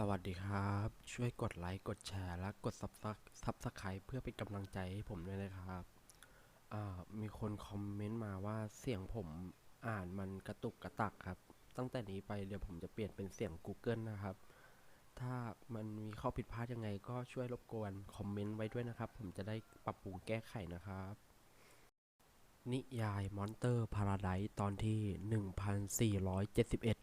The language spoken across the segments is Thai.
สวัสดีครับ ช่วยกดไลค์กดแชร์และกด Subscribe เพื่อเป็นกำลังใจให้ผมด้วยนะครับมีคนคอมเมนต์มาว่าเสียงผมอ่านมันกระตุกกระตักครับ ตั้งแต่นี้ไปเดี๋ยวผมจะเปลี่ยนเป็นเสียง Google นะครับ ถ้ามันมีข้อผิดพลาดยังไงก็ช่วยรบกวนคอมเมนต์ไว้ด้วยนะครับ ผมจะได้ปรับปรุงแก้ไขนะครับ นิยายมอนเตอร์พาราไดตอนที่ 1471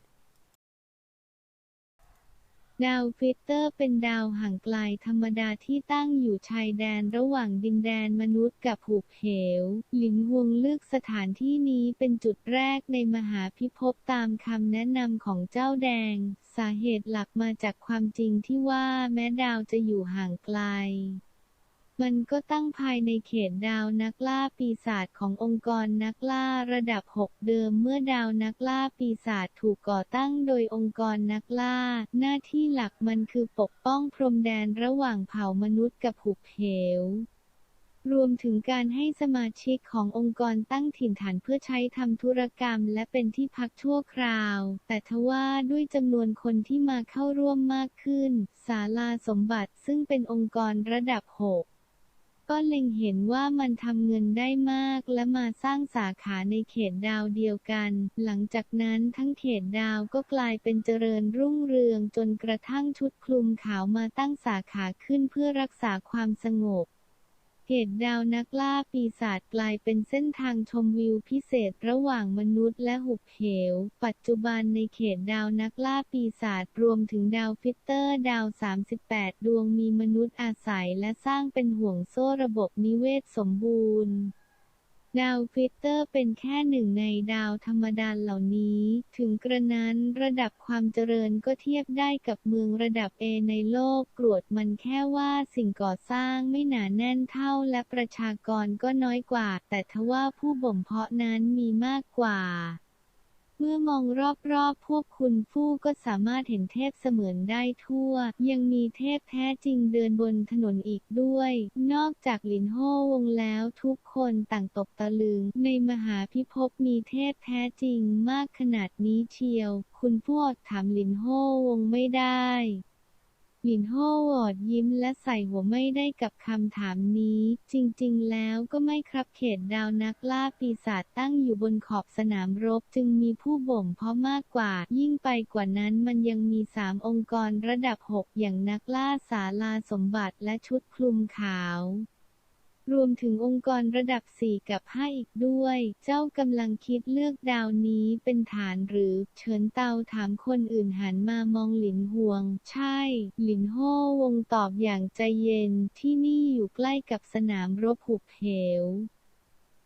ดาวฟิตเตอร์เป็นดาวห่างไกลธรรมดาที่ตั้งอยู่ชายแดนระหว่างดินแดนมนุษย์กับหุบเหว หลินฮวงเลือกสถานที่นี้เป็นจุดแรกในมหาพิภพตามคำแนะนำของเจ้าแดง สาเหตุหลักมาจากความจริงที่ว่าแม้ดาวจะอยู่ห่างไกล มันก็ตั้งภายในเขตดาวนักล่าปีศาจขององค์กรนักล่าระดับ 6 เดิมเมื่อดาวนักล่าปีศาจถูกก่อตั้งโดยองค์กรนักล่า หน้าที่หลักมันคือปกป้องพรมแดนระหว่างเผ่ามนุษย์กับหุบเหวรวมถึงการให้สมาชิกขององค์กรตั้งถิ่นฐานเพื่อใช้ทำธุรกรรมและเป็นที่พักชั่วคราว แต่ทว่าด้วยจำนวนคนที่มาเข้าร่วมมากขึ้น ศาลาสมบัติซึ่งเป็นองค์กรระดับ 6 ก็เล็งเห็นว่ามันทำเงินได้มากและมาสร้างสาขาในเขตดาวเดียวกัน หลังจากนั้นทั้งเขตดาวก็กลายเป็นเจริญรุ่งเรืองจนกระทั่งชุดคลุมขาวมาตั้งสาขาขึ้นเพื่อรักษาความสงบ เขตดาวนักล่าปีศาจกลายเป็นเส้นทางชมวิวพิเศษระหว่างมนุษย์และหุบเหว ปัจจุบันในเขตดาวนักล่าปีศาจรวมถึงดาวฟิตเตอร์ดาว 38 ดวงมีมนุษย์อาศัยและสร้างเป็นห่วงโซ่ระบบนิเวศสมบูรณ์ ดาวฟิตเตอร์เป็นแค่หนึ่งในดาวธรรมดาเหล่านี้ ถึงกระนั้นระดับความเจริญก็เทียบได้กับเมืองระดับเอในโลกกรวดมันแค่ว่าสิ่งก่อสร้างไม่หนาแน่นเท่าและประชากรก็น้อยกว่า แต่ทว่าผู้บ่มเพาะนั้นมีมากกว่า เมื่อมองรอบๆ พวกคุณผู้ก็สามารถเห็นเทพเสมือนได้ทั่ว ยังมีเทพแท้จริงเดินบนถนนอีกด้วย นอกจากหลินโฮวงแล้วทุกคนต่างตกตะลึง ในมหาพิภพมีเทพแท้จริงมากขนาดนี้เชียว คุณพวกถามหลินโฮวงไม่ได้ หลินโฮวอดยิ้มและใส่หัวไม่ได้กับคำถามนี้ จริงๆ แล้วก็ไม่ครับเขตดาวนักล่าปีศาจตั้งอยู่บนขอบสนามรบจึงมีผู้บ่มเพาะมากกว่า ยิ่งไปกว่านั้นมันยังมีสามองค์กรระดับ 6 อย่างนักล่าสาลาสมบัติและชุดคลุมขาว รวมถึงองค์กรระดับ 4 กับ 5 อีกด้วย เจ้ากำลังคิดเลือกดาวนี้เป็นฐานหรือ เฉินเตาถามคนอื่นหันมามองหลินหวง ใช่ หลินโฮวงตอบอย่างใจเย็นที่นี่อยู่ใกล้กับสนามรบหุบเหว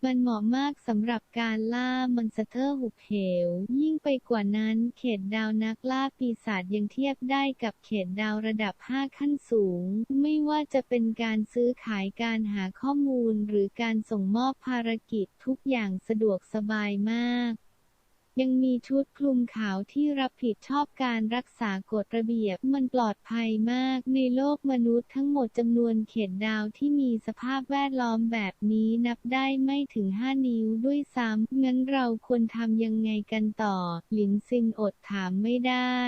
มันเหมาะมากสำหรับการล่ามอนสเตอร์หุบเหว ยิ่งไปกว่านั้นเขตดาวนักล่าปีศาจยังเทียบได้กับเขตดาวระดับ 5 ขั้นสูง ไม่ว่าจะเป็นการซื้อขายการหาข้อมูลหรือการส่งมอบภารกิจทุกอย่างสะดวกสบายมาก ยังมีชุดคลุมขาวที่รับผิดชอบการรักษากฎระเบียบมันปลอดภัยมากในโลกมนุษย์ทั้งหมดจำนวนเขตดาวที่มีสภาพแวดล้อมแบบนี้นับได้ไม่ถึง 5 นิ้วด้วยซ้ำงั้นเราควรทำยังไงกันต่อ หลินซินอดถามไม่ได้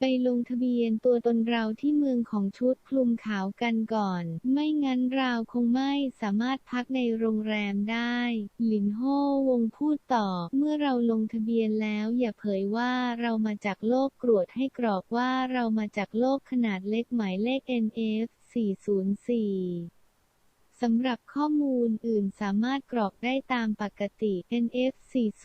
ไปลงทะเบียนตัวตนเราที่เมืองของชุดคลุมขาวกันก่อน ไม่งั้นเราคงไม่สามารถพักในโรงแรมได้ หลินโฮวงพูดต่อ เมื่อเราลงทะเบียนแล้วอย่าเผยว่าเรามาจากโลกกรวดให้กรอกว่าเรามาจากโลกขนาดเล็กหมายเลข NF 404 สำหรับข้อมูลอื่นสามารถกรอกได้ตามปกติ NF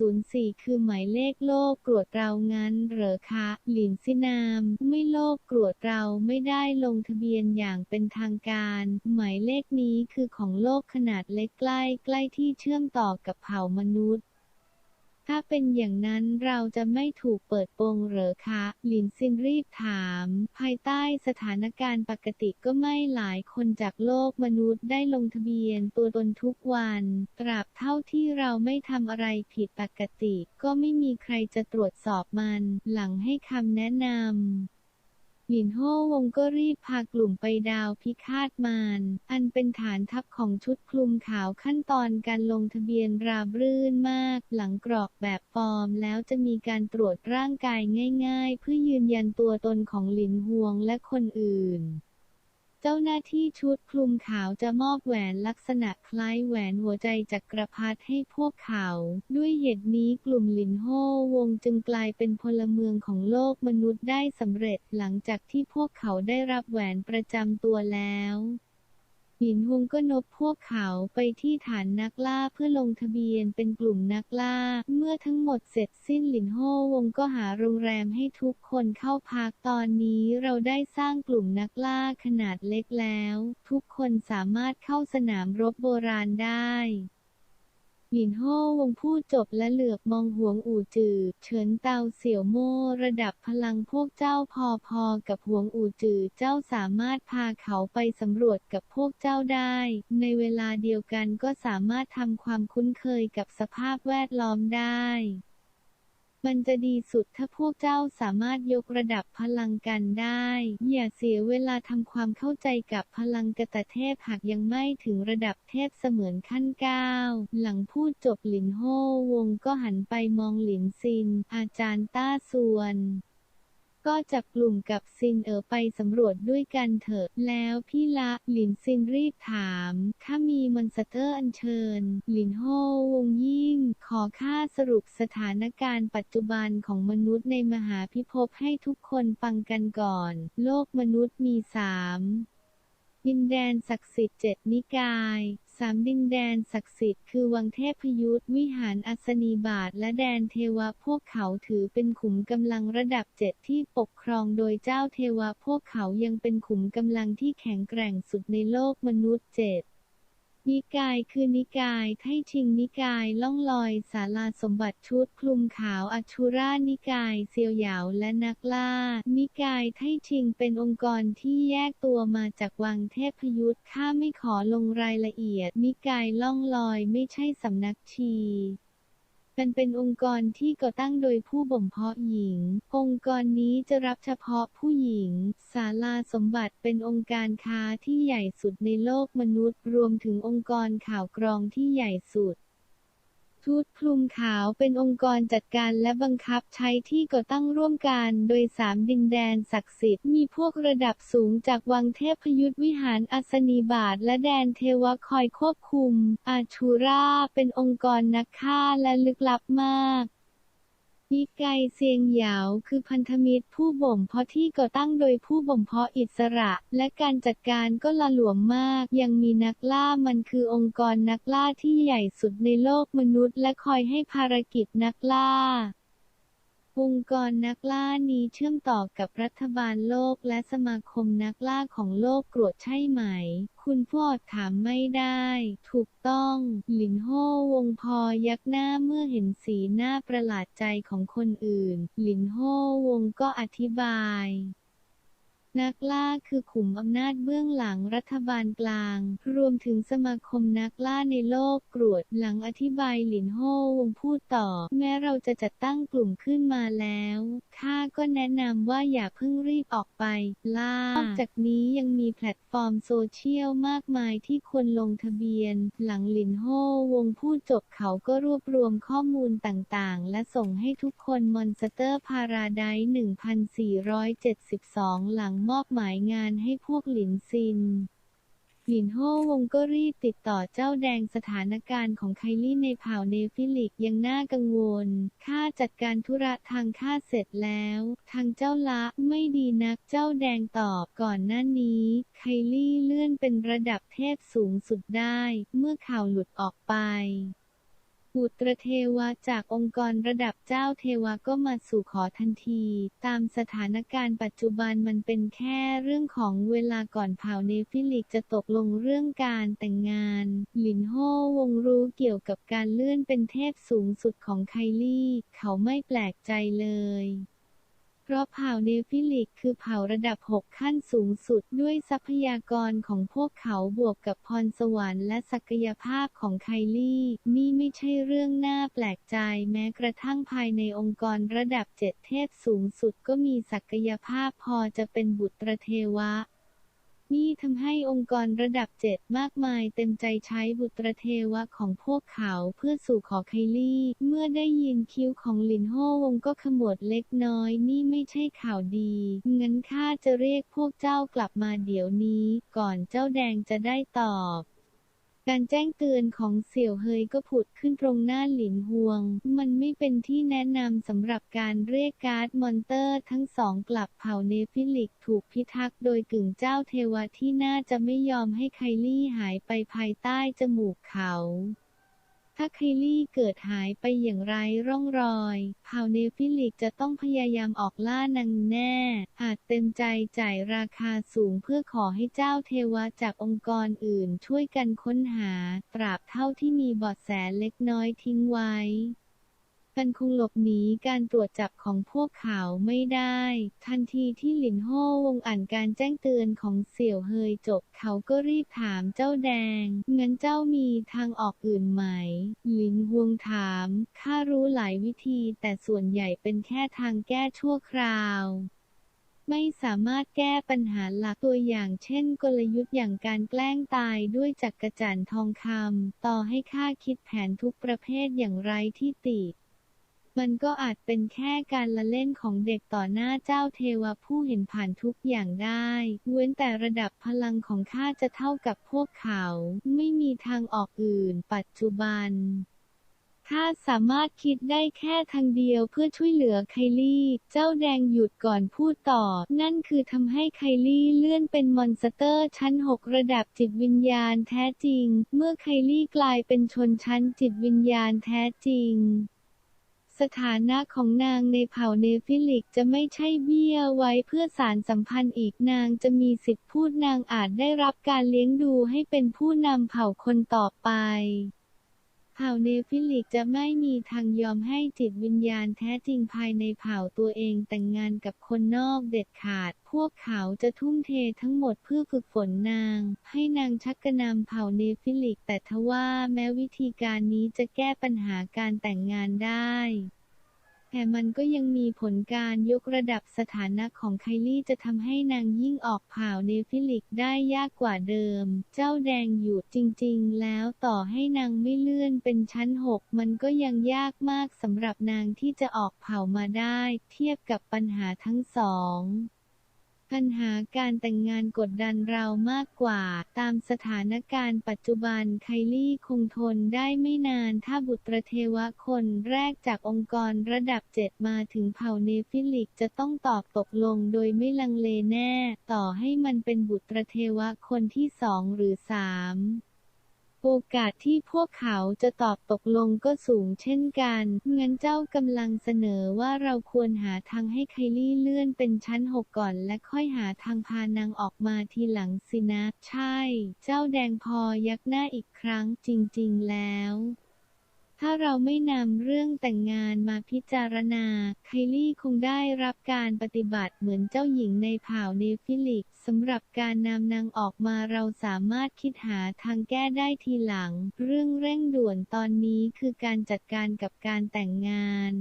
404 คือหมายเลขโลกกรวดเรางั้นเหรอคะ หลินซินาม ไม่โลกกรวดเราไม่ได้ลงทะเบียนอย่างเป็นทางการ หมายเลขนี้คือของโลกขนาดเล็กใกล้ใกล้ที่เชื่อมต่อกับเผ่ามนุษย์ ถ้าเป็นอย่างนั้นเราจะไม่ถูกเปิดโปงเหรอคะ หลินซินรีบถาม ภายใต้สถานการณ์ปกติก็ไม่หลายคนจากโลกมนุษย์ได้ลงทะเบียนตัวตนทุกวัน ตราบเท่าที่เราไม่ทำอะไรผิดปกติ ก็ไม่มีใครจะตรวจสอบมัน หลังให้คำแนะนำ หลินโฮวงก็รีบพากลุ่มไปดาวพิฆาตมาร อันเป็นฐานทัพของชุดคลุมขาวขั้นตอนการลงทะเบียนราบรื่นมาก หลังกรอกแบบฟอร์มแล้วจะมีการตรวจร่างกายง่าย ๆ เพื่อยืนยันตัวตนของหลินฮวงและคนอื่น เจ้าหน้าที่ชุดคลุมขาวจะมอบแหวนลักษณะคล้ายแหวนหัวใจจักรพรรดิให้พวกเขา ด้วยเหตุนี้กลุ่มลินโฮวงจึงกลายเป็นพลเมืองของโลกมนุษย์ได้สำเร็จหลังจากที่พวกเขาได้รับแหวนประจำตัวแล้ว หลินฮวงก็นบพวกเขาไปที่ฐานนักล่าเพื่อลงทะเบียนเป็นกลุ่มนักล่า เมื่อทั้งหมดเสร็จสิ้นหลินโฮวงก็หาโรงแรมให้ทุกคนเข้าพักตอนนี้เราได้สร้างกลุ่มนักล่าขนาดเล็กแล้ว ทุกคนสามารถเข้าสนามรบโบราณได้ หลินโฮวงพูดจบและเหลือบมองหวงอู่จือ เฉินเตาเสี่ยวโม่ระดับพลังพวกเจ้าพอๆกับหวงอู่จือเจ้าสามารถพาเขาไปสำรวจกับพวกเจ้าได้ ในเวลาเดียวกันก็สามารถทำความคุ้นเคยกับสภาพแวดล้อมได้ มันจะดีสุดถ้าพวกเจ้าสามารถยกระดับพลังกันได้ อย่าเสียเวลาทำความเข้าใจกับพลังกตเทพหากยังไม่ถึงระดับเทพเสมือนขั้นเก้าหลังพูดจบหลินโฮวงก็หันไปมองหลินซิน อาจารย์ต้าส่วน ก็จับกลุ่มกับซินเอ๋อไปสำรวจด้วยกันเถอะ แล้วพี่ละหลินซินรีบถาม ถ้ามีมอนสเตอร์อัญเชิญ หลินโฮวงยิ่ง ขอค่าสรุปสถานการณ์ปัจจุบันของมนุษย์ในมหาพิภพให้ทุกคนฟังกันก่อน โลกมนุษย์มีสามดินแดนศักดิ์สิทธิ์เจ็ดนิกาย สามดินแดนศักดิ์สิทธิ์คือวังเทพยุทธวิหารอัศนีบาทและแดนเทวะพวกเขาถือเป็นขุมกำลังระดับเจ็ดที่ปกครองโดยเจ้าเทวะพวกเขายังเป็นขุมกำลังที่แข็งแกร่งสุดในโลกมนุษย์เจ็ด นิกายคือนิกายไทชิงนิกายล่องลอยศาลาสมบัติชุดคลุมขาวอัชุรานิกายเซียวหยาวและนักล่า นิกายไทชิงเป็นองค์กรที่แยกตัวมาจากวังเทพยุทธข้าไม่ขอลงรายละเอียด นิกายล่องลอยไม่ใช่สำนักชี มันเป็นองค์กรที่ก่อตั้งโดยผู้บ่มเพาะหญิง องค์กรนี้จะรับเฉพาะผู้หญิง ศาลาสมบัติเป็นองค์การค้าที่ใหญ่สุดในโลกมนุษย์ รวมถึงองค์กรข่าวกรองที่ใหญ่สุด ทูตคลุมขาวเป็นองค์กรจัดการและบังคับใช้ที่ก่อตั้งร่วมกันโดยสามดินแดนศักดิ์สิทธิ์มีพวกระดับสูงจากวังเทพยุทธวิหารอัศนีบาทและแดนเทวคอยควบคุม อาชูราเป็นองค์กรนักฆ่าและลึกลับมาก นิกายเซียงเหยาวคือพันธมิตรผู้บ่มเพาะที่ก่อตั้งโดยผู้บ่มเพาะอิสระ และการจัดการก็ละหลวมมาก ยังมีนักล่ามันคือองค์กรนักล่าที่ใหญ่สุดในโลกมนุษย์ และคอยให้ภารกิจนักล่า องค์กรนักล่านี้เชื่อมต่อกับรัฐบาลโลกและสมาคมนักล่าของโลกกรวดใช่ไหม คุณพ่อถามไม่ได้ ถูกต้อง หลินโฮวงพอยักหน้าเมื่อเห็นสีหน้าประหลาดใจของคนอื่น หลินโฮวงก็อธิบาย นักล่าคือขุมอำนาจเบื้องหลังรัฐบาลกลาง รวมถึงสมาคมนักล่าในโลกกรวดหลังอธิบายหลินโฮวงพูดต่อ แม้เราจะจัดตั้งกลุ่มขึ้นมาแล้วข้าก็แนะนำว่าอย่าเพิ่งรีบออกไป ล่านอกจากนี้ยังมีแพลตฟอร์มโซเชียลมากมายที่ควรลงทะเบียน หลังหลินโฮวงพูดจบเขาก็รวบรวมข้อมูลต่างๆ และส่งให้ทุกคนมอนสเตอร์พาราได1472 หลังมอบหมายงานให้พวกหลินซินหลินโฮวงก็รีบติดต่อเจ้าแดงสถานการณ์ของไคลี่ในเผ่าเนฟิลิกยังน่ากังวล ข้าจัดการธุระทางข้าเสร็จแล้ว ทางเจ้าละไม่ดีนักเจ้าแดงตอบก่อนหน้านี้ ไคลี่เลื่อนเป็นระดับเทพสูงสุดได้ เมื่อข่าวหลุดออกไป บุตรเทวะจากองค์กรระดับเจ้าเทวะก็มาสู่ขอทันที ตามสถานการณ์ปัจจุบันมันเป็นแค่เรื่องของเวลาก่อนเผ่าเนฟิลิกจะตกลงเรื่องการแต่งงาน หลินโฮวงรู้เกี่ยวกับการเลื่อนเป็นเทพสูงสุดของไคลี่ เขาไม่แปลกใจเลย ราะเผ่าเนฟิลิกคือเผ่าระดับ 6 ขั้นสูงสุดด้วยทรัพยากรของพวกเขาบวกกับพรสวรรค์และศักยภาพของไคลี่ นี่ไม่ใช่เรื่องน่าแปลกใจแม้กระทั่งภายในองค์กรระดับเจ็ดเทพสูงสุดก็มีศักยภาพพอจะเป็นบุตรเทวะ นี่ทำให้องค์กรระดับเจ็ดมากมายเต็มใจใช้บุตรเทวะของพวกเขาเพื่อสู่ขอไคลี่ เมื่อได้ยินคิ้วของลินโฮวงก็ขมวดเล็กน้อยนี่ไม่ใช่ข่าวดี งั้นข้าจะเรียกพวกเจ้ากลับมาเดี๋ยวนี้ ก่อนเจ้าแดงจะได้ตอบ การแจ้งเตือนของเสี่ยวเฮยก็ผุดขึ้นตรงหน้าหลินฮวง มันไม่เป็นที่แนะนำสำหรับการเรียกการ์ดมอนเตอร์ทั้งสองกลับเผ่าเนฟิลิกถูกพิทักษ์โดยกึ่งเจ้าเทวะที่น่าจะไม่ยอมให้ไคลี่หายไปภายใต้จมูกเขา ถ้าคลี่เกิดหายไปอย่างไรร่องรอยพาวเนฟิลิกจะต้องพยายามออกล่านางแน่ อาจเต็มใจจ่ายราคาสูงเพื่อขอให้เจ้าเทวะจากองค์กรอื่นช่วยกันค้นหา ตราบเท่าที่มีเบาะแสเล็กน้อยทิ้งไว้ กันคงหลบหนีการตรวจจับของพวกเขาไม่ได้ ทันทีที่หลินโฮวงอ่านการแจ้งเตือนของเสี่ยวเฮยจบ เขาก็รีบถามเจ้าแดง งั้นเจ้ามีทางออกอื่นไหม หลินฮวงถาม ข้ารู้หลายวิธีแต่ส่วนใหญ่เป็นแค่ทางแก้ชั่วคราวไม่สามารถแก้ปัญหาหลักตัวอย่างเช่น กลยุทธ์อย่างการแกล้งตายด้วยจักรจั่นทองคำต่อให้ข้าคิดแผนทุกประเภทอย่างไรที่ติ มันก็อาจเป็นแค่การละเล่นของเด็กต่อหน้าเจ้าเทวผู้เห็นผ่านทุกอย่างได้ เว้นแต่ระดับพลังของข้าจะเท่ากับพวกเขา ไม่มีทางออกอื่น ปัจจุบันข้าสามารถคิดได้แค่ทางเดียวเพื่อช่วยเหลือไคลี่ เจ้าแดงหยุดก่อนพูดต่อ นั่นคือทำให้ไคลี่เลื่อนเป็นมอนสเตอร์ชั้น 6 ระดับจิตวิญญาณแท้จริง เมื่อไคลี่กลายเป็นชนชั้นจิตวิญญาณแท้จริง สถานะของนางในเผ่าเนฟิลิกจะไม่ใช่เบี้ยไว้เพื่อสารสัมพันธ์อีกนางจะมีสิทธิพูดนางอาจได้รับการเลี้ยงดูให้เป็นผู้นำเผ่าคนต่อไป ผ่าเนฟิลิกจะไม่มีทางยอมให้จิตวิญญาณแท้จริงภายในเผ่าตัวเองแต่งงานกับคนนอกเด็ดขาด พวกเขาจะทุ่มเททั้งหมดเพื่อฝึกฝนนาง ให้นางชักกระนำเผ่าเนฟิลิกแต่ทว่าแม้วิธีการนี้จะแก้ปัญหาการแต่งงานได้ แต่มันก็ยังมีผลการยกระดับสถานะของไคลี่จะทำให้นางยิ่งออกผ่าวเนฟิลิกได้ยากกว่าเดิม เจ้าแดงหยุดจริงๆ แล้วต่อให้นางไม่เลื่อนเป็นชั้นหกมันก็ยังยากมากสำหรับนางที่จะออกเผ่ามาได้ เทียบกับปัญหาทั้งสอง ปัญหาการแต่งงานกดดันเรามากกว่า ตามสถานการณ์ปัจจุบันไคลี่คงทนได้ไม่นานถ้าบุตรเทวะคนแรกจากองค์กรระดับเจ็ดมาถึงเผ่าเนฟิลิกจะต้องตอบตกลงโดยไม่ลังเลแน่ ต่อให้มันเป็นบุตรเทวะคนที่สองหรือสาม โอกาสที่พวกเขาจะตอบตกลงก็สูงเช่นกัน งั้นเจ้ากำลังเสนอว่าเราควรหาทางให้ไคลี่เลื่อนเป็นชั้นหกก่อน และค่อยหาทางพานางออกมาทีหลังสินะ ใช่ เจ้าแดงพอยักหน้าอีกครั้งจริง ๆ แล้ว ถ้าเราไม่นำเรื่องแต่งงานมาพิจารณา ไคลี่คงได้รับการปฏิบัติเหมือนเจ้าหญิงในเผ่าเนฟิลิกสำหรับการนำนางออกมาเราสามารถคิดหาทางแก้ได้ทีหลัง เรื่องเร่งด่วนตอนนี้คือการจัดการกับการแต่งงาน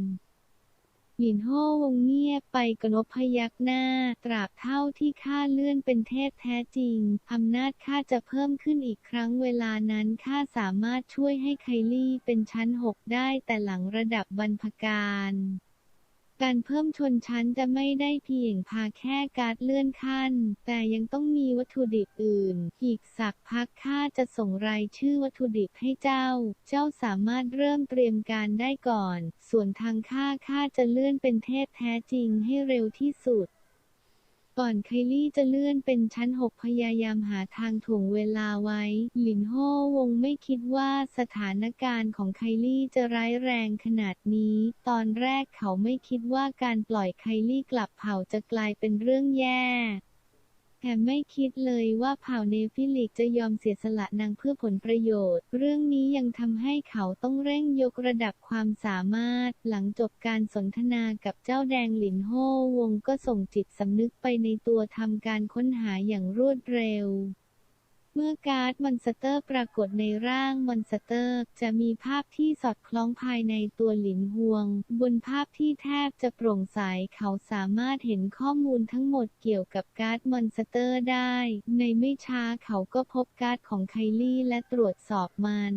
หยินโฮวงเงียบไปกนบพยักหน้า ตราบเท่าที่ข้าเลื่อนเป็นเทพแท้จริง อำนาจข้าจะเพิ่มขึ้นอีกครั้งเวลานั้นข้าสามารถช่วยให้ไคลี่เป็นชั้นหกได้แต่หลังระดับบรรพการ การเพิ่มชนชั้นจะไม่ได้เพียงพาแค่การเลื่อนขั้น แต่ยังต้องมีวัตถุดิบอื่น อีกสักพักข้าจะส่งรายชื่อวัตถุดิบให้เจ้า เจ้าสามารถเริ่มเตรียมการได้ก่อน ส่วนทางข้าข้าจะเลื่อนเป็นเทพแท้จริงให้เร็วที่สุด ก่อนไคลี่จะเลื่อนเป็นชั้น 6 พยายามหาทางถ่วงเวลาไว้ หลินโฮวงไม่คิดว่าสถานการณ์ของไคลี่จะร้ายแรงขนาดนี้ ตอนแรกเขาไม่คิดว่าการปล่อยไคลี่กลับเผ่าจะกลายเป็นเรื่องแย่ แต่ไม่คิดเลยว่าเผ่าเนฟิลิกจะยอมเสียสละนางเพื่อผลประโยชน์ เรื่องนี้ยังทำให้เขาต้องเร่งยกระดับความสามารถ หลังจบการสนทนากับเจ้าแดงหลินโฮวงก็ส่งจิตสำนึกไปในตัวทำการค้นหาอย่างรวดเร็ว เมื่อการ์ดมอนสเตอร์ปรากฏในร่างมอนสเตอร์ จะมีภาพที่สอดคล้องภายในตัวหลินฮวง บนภาพที่แทบจะโปร่งใสเขาสามารถเห็นข้อมูลทั้งหมดเกี่ยวกับการ์ดมอนสเตอร์ได้ ในไม่ช้าเขาก็พบการ์ดของไคลี่และตรวจสอบมัน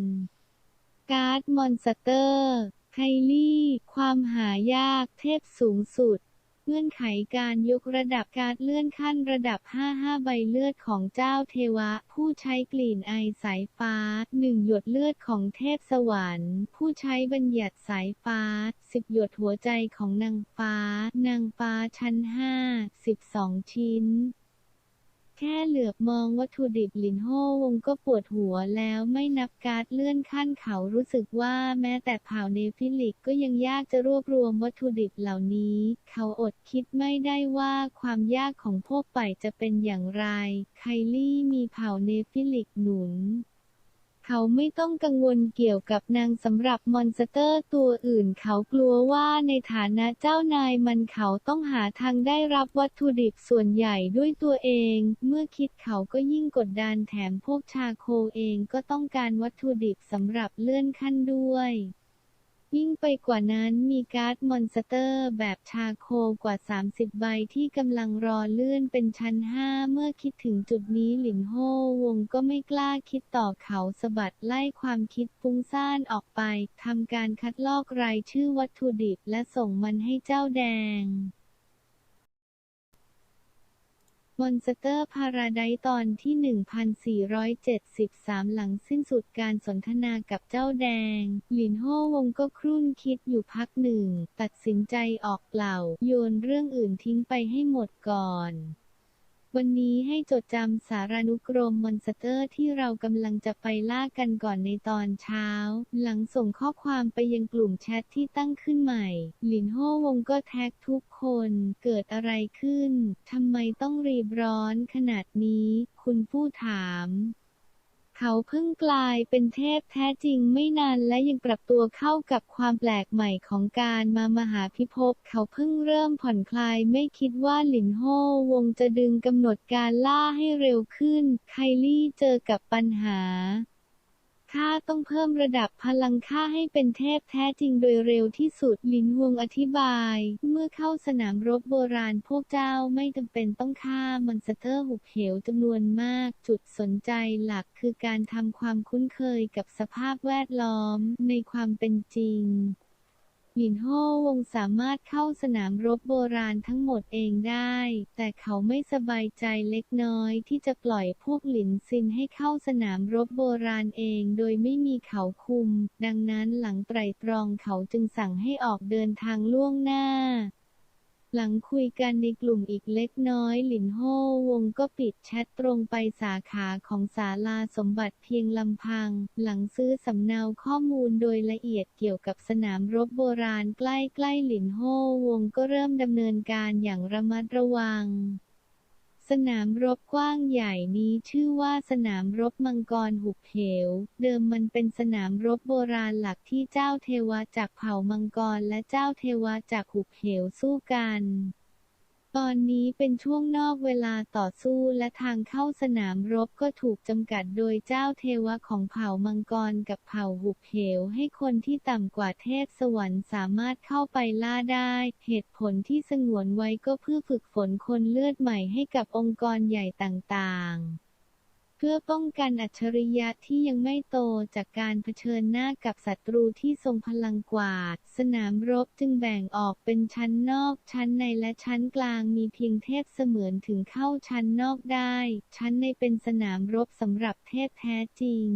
การ์ดมอนสเตอร์ไคลี่ ความหายากเทพสูงสุด เงื่อนไขการยกระดับการเลื่อนขั้นระดับ 55 ใบเลือดของเจ้าเทวะ ผู้ใช้กลิ่นไอสายฟ้า 1 หยดเลือดของเทพสวรรค์ ผู้ใช้บัญญัติสายฟ้า 10 หยดหัวใจของนางฟ้า นางฟ้าชั้น 5 12 ชิ้น ค่เหลือบมองวัตถุดิบลินโฮวงก็ปวดหัวแล้วไม่นับการ์ดเลื่อนขั้นเขารู้สึกว่าแม้แต่เผ่าเนฟิลิกก็ยังยากจะรวบรวมวัตถุดิบเหล่านี้ เขาอดคิดไม่ได้ว่าความยากของพวกไปจะเป็นอย่างไร ไคลี่มีเผ่าเนฟิลิกหนุน เขาไม่ต้องกังวลเกี่ยวกับนางสำหรับมอนสเตอร์ตัวอื่น เขากลัวว่าในฐานะเจ้านายมันเขาต้องหาทางได้รับวัตถุดิบส่วนใหญ่ด้วยตัวเอง เมื่อคิดเขาก็ยิ่งกดดันแถมพวกชาโคเองก็ต้องการวัตถุดิบสำหรับเลื่อนขั้นด้วย ยิ่งไปกว่านั้นมีการ์ดมอนสเตอร์แบบชาโคกว่า 30 ใบที่กำลังรอเลื่อนเป็นชั้น 5 เมื่อคิดถึงจุดนี้หลินโฮวงก็ไม่กล้าคิดต่อเขาสะบัดไล่ความคิดฟุ้งซ่านออกไปทำการคัดลอกรายชื่อวัตถุดิบและส่งมันให้เจ้าแดง มอนสเตอร์พาราไดตอนที่ 1473 หลังสิ้นสุดการสนทนากับเจ้าแดง หลินโฮวงก็ครุ่นคิดอยู่พักหนึ่ง ตัดสินใจออกเปล่า โยนเรื่องอื่นทิ้งไปให้หมดก่อน วันนี้ให้จดจำสารานุกรมมอนสเตอร์ที่เรากำลังจะไปล่ากันก่อนในตอนเช้า หลังส่งข้อความไปยังกลุ่มแชทที่ตั้งขึ้นใหม่ หลินโฮวงก็แท็กทุกคน เกิดอะไรขึ้น ทำไมต้องรีบร้อนขนาดนี้ คุณผู้ถาม เขาเพิ่งกลายเป็นเทพแท้จริงไม่นานและยังปรับตัวเข้ากับความแปลกใหม่ของการมามหาพิภพเขาเพิ่งเริ่มผ่อนคลายไม่คิดว่าหลินโฮวงจะดึงกำหนดการล่าให้เร็วขึ้น ไคลี่เจอกับปัญหา ข้าต้องเพิ่มระดับพลังข้าให้เป็นเทพแท้จริงโดยเร็วที่สุดลินฮวงอธิบาย เมื่อเข้าสนามรบโบราณพวกเจ้าไม่จำเป็นต้องฆ่ามันสเตอร์หุบเหวจำนวนมาก จุดสนใจหลักคือการทำความคุ้นเคยกับสภาพแวดล้อมในความเป็นจริง หลินโฮวงสามารถเข้าสนามรบโบราณทั้งหมดเองได้ แต่เขาไม่สบายใจเล็กน้อยที่จะปล่อยพวกหลินซินให้เข้าสนามรบโบราณเองโดยไม่มีเขาคุม ดังนั้นหลังไตร่ตรองเขาจึงสั่งให้ออกเดินทางล่วงหน้า หลังคุยกันในกลุ่มอีกเล็กน้อย หลินโฮวงก็ปิดแชทตรงไปสาขาของศาลาสมบัติเพียงลำพัง หลังซื้อสำเนาข้อมูลโดยละเอียดเกี่ยวกับสนามรบโบราณใกล้ๆหลินโฮวงก็เริ่มดำเนินการอย่างระมัดระวัง นามรบกว้างใหญ่นี้ชื่อว่าสนามรบมังกรหุบเหว เดิมมันเป็นสนามรบโบราณหลักที่เจ้าเทวะจากเผ่ามังกรและเจ้าเทวะจากหุบเหวสู้กัน ตอนนี้เป็นช่วงนอกเวลาต่อสู้และทางเข้าสนามรบก็ถูกจำกัดโดยเจ้าเทวะของเผ่ามังกรกับเผ่าหุบเหวให้คนที่ต่ำกว่าเทพสวรรค์สามารถเข้าไปล่าได้ เหตุผลที่สงวนไว้ก็เพื่อฝึกฝนคนเลือดใหม่ให้กับองค์กรใหญ่ต่างๆ พื่อป้องกันอัจฉริยะที่ยังไม่โตจากการเผชิญหน้ากับศัตรูที่ทรงพลังกว่า สนามรบจึงแบ่งออกเป็นชั้นนอก ชั้นในและชั้นกลางมีเพียงเทพเสมือนถึงเข้าชั้นนอกได้ ชั้นในเป็นสนามรบสำหรับเทพแท้จริง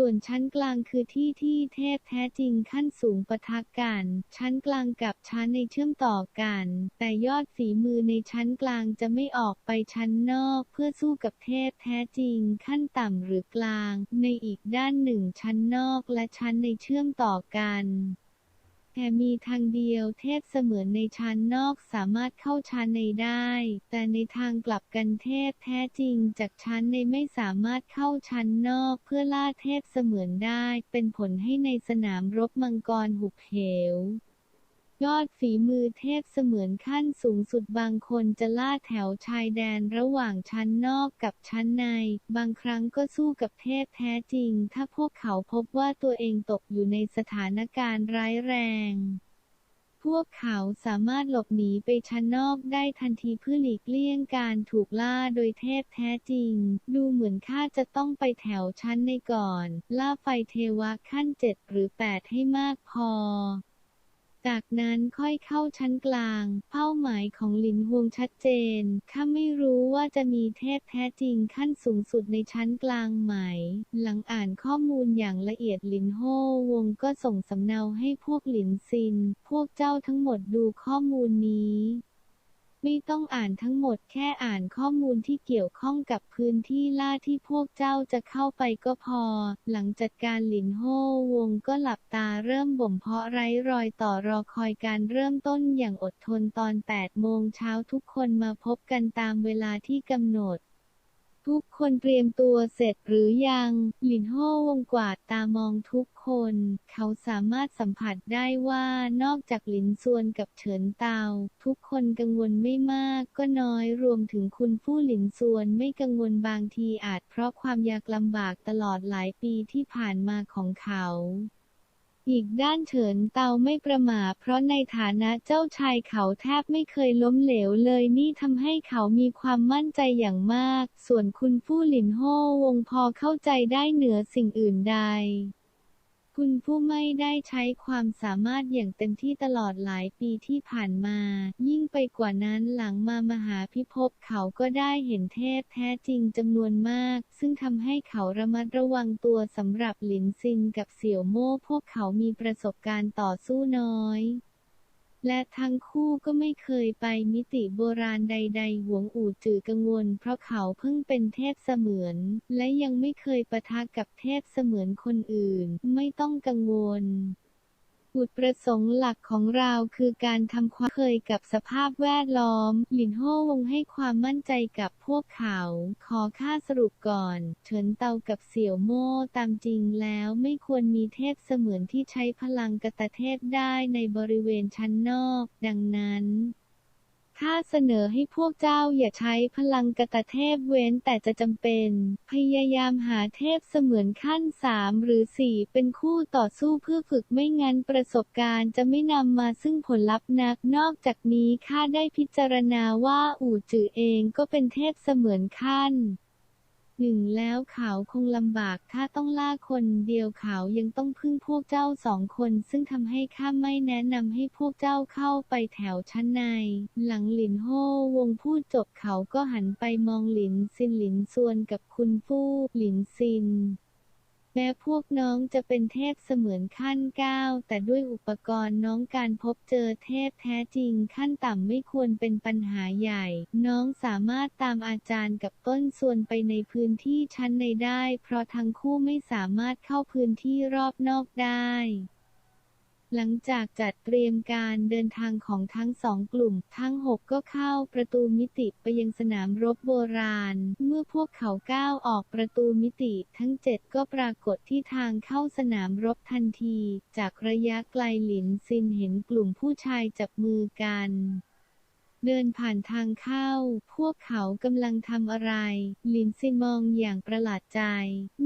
ส่วนชั้นกลางคือที่ที่เทพแท้จริงขั้นสูงปะทะกัน ชั้นกลางกับชั้นในเชื่อมต่อกัน แต่ยอดฝีมือในชั้นกลางจะไม่ออกไปชั้นนอกเพื่อสู้กับเทพแท้จริงขั้นต่ำหรือกลาง ในอีกด้านหนึ่งชั้นนอกและชั้นในเชื่อมต่อกัน แต่มีทางเดียวเทศเสมือนในชั้นนอกสามารถเข้าชั้นในได้ แต่ในทางกลับกันเทศแท้จริงจากชั้นในไม่สามารถเข้าชั้นนอกเพื่อล่าเทศเสมือนได้ เป็นผลให้ในสนามรบมังกรหุบเหว ยอดฝีมือเทพเสมือนขั้นสูงสุดบางคนจะล่าแถวชายแดนระหว่างชั้นนอกกับชั้นใน บางครั้งก็สู้กับเทพแท้จริง ถ้าพวกเขาพบว่าตัวเองตกอยู่ในสถานการณ์ร้ายแรงพวกเขาสามารถหลบหนีไปชั้นนอกได้ทันทีเพื่อหลีกเลี่ยงการถูกล่าโดยเทพแท้จริง ดูเหมือนข้าจะต้องไปแถวชั้นในก่อน ล่าไฟเทวะขั้นเจ็ดหรือแปดให้มากพอ จากนั้นค่อยเข้าชั้นกลาง เป้าหมายของหลินฮวงชัดเจน ข้าไม่รู้ว่าจะมีเทพแท้จริงขั้นสูงสุดในชั้นกลางไหม หลังอ่านข้อมูลอย่างละเอียดหลินโฮวงก็ส่งสำเนาให้พวกหลินซิน พวกเจ้าทั้งหมดดูข้อมูลนี้ ไม่ต้องอ่านทั้งหมดแค่อ่านข้อมูลที่เกี่ยวข้องกับพื้นที่ล่าที่พวกเจ้าจะเข้าไปก็พอ หลังจัดการหลินโฮวงก็หลับตาเริ่มบ่มเพาะไร้รอยต่อรอคอยการเริ่มต้นอย่างอดทนตอน8โมงเช้าทุกคนมาพบกันตามเวลาที่กำหนด ทุกคนเตรียมตัวเสร็จหรือยัง หลินโฮวงกวาดตามองทุกคน เขาสามารถสัมผัสได้ว่านอกจากหลินซวนกับเฉินเตา ทุกคนกังวลไม่มากก็น้อยรวมถึงคุณผู้หลินซวนไม่กังวลบางทีอาจเพราะความยากลำบากตลอดหลายปีที่ผ่านมาของเขา อีกด้านเฉินเตาไม่ประมาเพราะในฐานะเจ้าชายเขาแทบไม่เคยล้มเหลวเลยนี่ทำให้เขามีความมั่นใจอย่างมาก ส่วนคุณผู้หลินโฮวงพอเข้าใจได้เหนือสิ่งอื่นใด คุณผู้ไม่ได้ใช้ความสามารถอย่างเต็มที่ตลอดหลายปีที่ผ่านมา ยิ่งไปกว่านั้นหลังมามหาพิภพเขาก็ได้เห็นเทพแท้จริงจำนวนมาก ซึ่งทำให้เขาระมัดระวังตัวสำหรับหลินซินกับเสี่ยวโม่พวกเขามีประสบการณ์ต่อสู้น้อย และทั้งคู่ก็ไม่เคยไปมิติโบราณใด ๆ หวงอู่จือกังวล เพราะเขาเพิ่งเป็นเทพเสมือน และยังไม่เคยปะทะกับเทพเสมือนคนอื่น ไม่ต้องกังวล จุดประสงค์หลักของเราคือการทำความเคยกับสภาพแวดล้อม หลินโฮวงให้ความมั่นใจกับพวกเขา ขอค่าสรุปก่อน เฉินเตากับเสี่ยวโม่ตามจริงแล้วไม่ควรมีเทพเสมือนที่ใช้พลังกตเทพได้ในบริเวณชั้นนอก ดังนั้น ข้าเสนอให้พวกเจ้าอย่าใช้พลังกตเทพเว้นแต่จะจำเป็น พยายามหาเทพเสมือนขั้นสามหรือสี่เป็นคู่ต่อสู้เพื่อฝึกไม่งั้นประสบการณ์จะไม่นำมาซึ่งผลลัพธ์นัก นอกจากนี้ข้าได้พิจารณาว่าอู่จือเองก็เป็นเทพเสมือนขั้น หนึ่งแล้วเขาคงลำบากถ้าต้องล่าคนเดียวเขายังต้องพึ่งพวกเจ้าสองคน ซึ่งทำให้ข้าไม่แนะนำให้พวกเจ้าเข้าไปแถวชั้นใน หลังหลินโฮวงพูดจบเขาก็หันไปมองหลินซินหลินซวนกับคุณฟู่หลินซิน แม้พวกน้องจะเป็นเทพเสมือนขั้นเก้าแต่ด้วยอุปกรณ์น้องการพบเจอเทพแท้จริงขั้นต่ำไม่ควรเป็นปัญหาใหญ่ น้องสามารถตามอาจารย์กับต้นส่วนไปในพื้นที่ชั้นในได้ เพราะทั้งคู่ไม่สามารถเข้าพื้นที่รอบนอกได้ หลังจากจัดเตรียมการเดินทางของทั้งสองกลุ่ม ทั้งหกก็เข้าประตูมิติไปยังสนามรบโบราณ เมื่อพวกเขาก้าวออกประตูมิติ ทั้งเจ็ดก็ปรากฏที่ทางเข้าสนามรบทันที จากระยะไกลหลินซินเห็นกลุ่มผู้ชายจับมือกัน เดินผ่านทางเข้า พวกเขากำลังทำอะไรหลินซินมองอย่างประหลาดใจ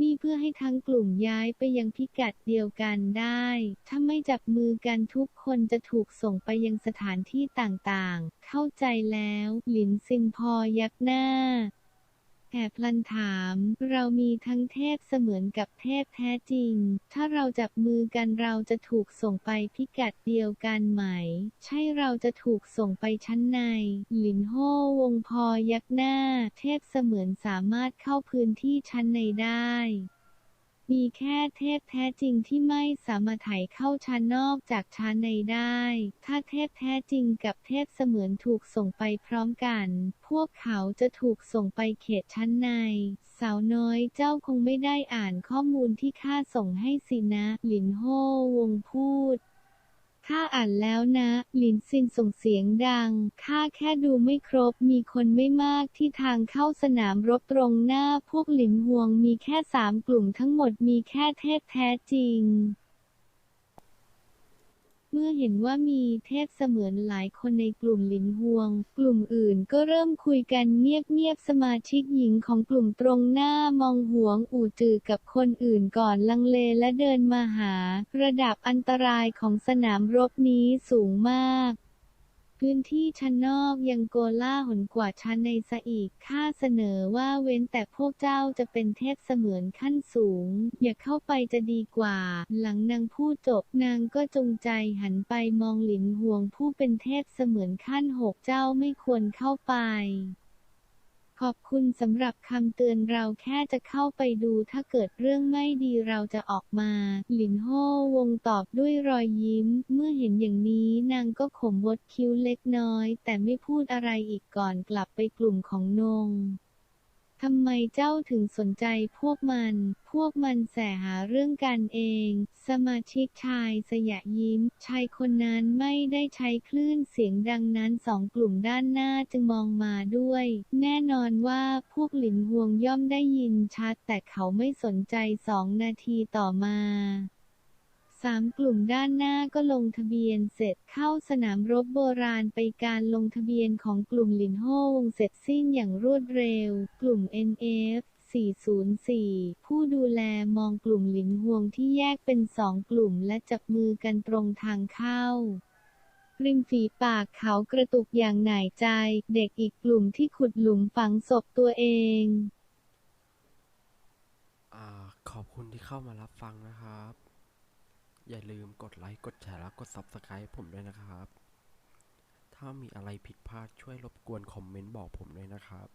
นี่เพื่อให้ทั้งกลุ่มย้ายไปยังพิกัดเดียวกันได้ ถ้าไม่จับมือกันทุกคนจะถูกส่งไปยังสถานที่ต่างๆ เข้าใจแล้วหลินซินพอยักหน้า แอบพลันถาม เรามีทั้งเทพเสมือนกับเทพแท้จริง ถ้าเราจับมือกันเราจะถูกส่งไปพิกัดเดียวกันไหม ใช่เราจะถูกส่งไปชั้นใน หลินโฮวงพอยักหน้า เทพเสมือนสามารถเข้าพื้นที่ชั้นในได้ มีแค่เทพแท้จริงที่ไม่สามารถไถเข้าชั้นนอกจากชั้นในได้ ถ้าเทพแท้จริงกับเทพเสมือนถูกส่งไปพร้อมกัน พวกเขาจะถูกส่งไปเขตชั้นใน สาวน้อยเจ้าคงไม่ได้อ่านข้อมูลที่ข้าส่งให้สินะ หลินโฮวงพูด ข้าอ่านแล้วนะ หลินซินส่งเสียงดัง ข้าแค่ดูไม่ครบ มีคนไม่มากที่ทางเข้าสนามรบตรงหน้า พวกหลินหวงมีแค่สามกลุ่มทั้งหมดมีแค่เทพแท้จริง เมื่อเห็นว่ามีเทพเสมือนหลายคนในกลุ่มหลินฮวง กลุ่มอื่นก็เริ่มคุยกันเงียบๆ สมาชิกหญิงของกลุ่มตรงหน้ามองหวงอู่จือกับคนอื่นก่อนลังเลและเดินมาหา ระดับอันตรายของสนามรบนี้สูงมาก พื้นที่ชั้นนอกยังโกล่าหนกว่าชั้นในซะอีก ข้าเสนอว่าเว้นแต่พวกเจ้าจะเป็นเทพเสมือนขั้นสูง อย่าเข้าไปจะดีกว่า หลังนางพูดจบนางก็จงใจหันไปมองหลินห่วงผู้เป็นเทพเสมือนขั้นหกเจ้าไม่ควรเข้าไป ขอบคุณสำหรับคำเตือนเราแค่จะเข้าไปดูถ้าเกิดเรื่องไม่ดีเราจะออกมา หลินโฮวงตอบด้วยรอยยิ้ม เมื่อเห็นอย่างนี้นางก็ขมวดคิ้วเล็กน้อย แต่ไม่พูดอะไรอีกก่อนกลับไปกลุ่มของนง ทำไมเจ้าถึงสนใจพวกมัน พวกมันแสหาเรื่องกันเอง สมาชิกชายสยะยิ้ม ชายคนนั้นไม่ได้ใช้คลื่นเสียงดังนั้นสองกลุ่มด้านหน้าจึงมองมาด้วย แน่นอนว่าพวกหลินหวงย่อมได้ยินชัด แต่เขาไม่สนใจสองนาทีต่อมา สามกลุ่มด้านหน้าก็ลงทะเบียนเสร็จเข้าสนามรบโบราณไปการลงทะเบียนของกลุ่มหลินโฮวงเสร็จสิ้นอย่างรวดเร็ว กลุ่ม NF 404 ผู้ดูแลมองกลุ่มหลินฮวงที่แยกเป็นสองกลุ่มและจับมือกันตรงทางเข้า ริมฝีปากเขากระตุกอย่างหน่ายใจ เด็กอีกกลุ่มที่ขุดหลุมฝังศพตัวเองอขอบคุณที่เข้ามารับฟังนะครับ อย่าลืมกดไลค์ กดแชร์และกด Subscribe ผมด้วยนะครับ ถ้ามีอะไรผิดพลาดช่วยรบกวนคอมเมนต์บอกผมด้วยนะครับ